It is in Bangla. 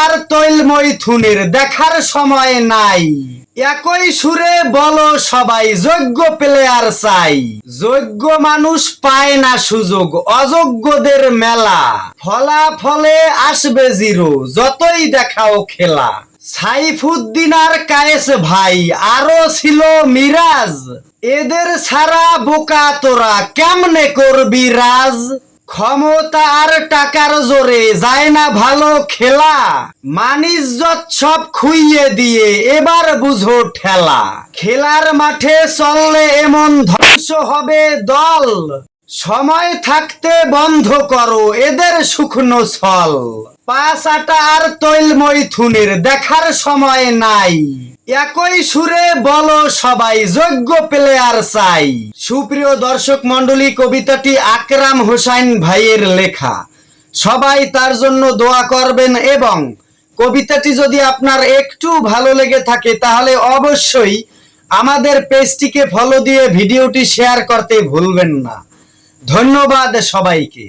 আর তৈল মৈথুনের দেখার সময় নাই। একই সুরে বলো সবাই, যোগ্য প্লেয়ার চাই। যোগ্য মানুষ পায় না সুযোগ, অযোগ্যদের মেলা। ফলাফলে আসবে জিরো, যতই দেখাও খেলা। সাইফুদ্দিন আর কায়েস ভাই, আরও ছিল মিরাজ। এদের ছাড়া বোকা তোরা, কেমনে করবি রাজ? ক্ষমতা আর টাকার জোরে যায় না ভালো খেলা। মানিজ্জত সব খুইয়ে দিয়ে এবার বুঝো ঠেলা। খেলার মাঠে চললে এমন ধ্বংস হবে দল। সময় থাকতে বন্ধ করো এদের শুকনো ছল। পাঁচ আটা আর তৈল মৈথুনের দেখার সময় নাই। একই সুরে বলো সবাই, যোগ্য প্লেয়ার চাই। সুপ্রিয় দর্শক মণ্ডলী, কবিতাটি আকরাম হোসাইন ভাইয়ের লেখা। সবাই তার জন্য দোয়া করবেন এবং কবিতাটি যদি আপনার একটু ভালো লেগে থাকে, তাহলে অবশ্যই আমাদের পেজটিকে ফলো দিয়ে ভিডিওটি শেয়ার করতে ভুলবেন না। ধন্যবাদ সবাইকে।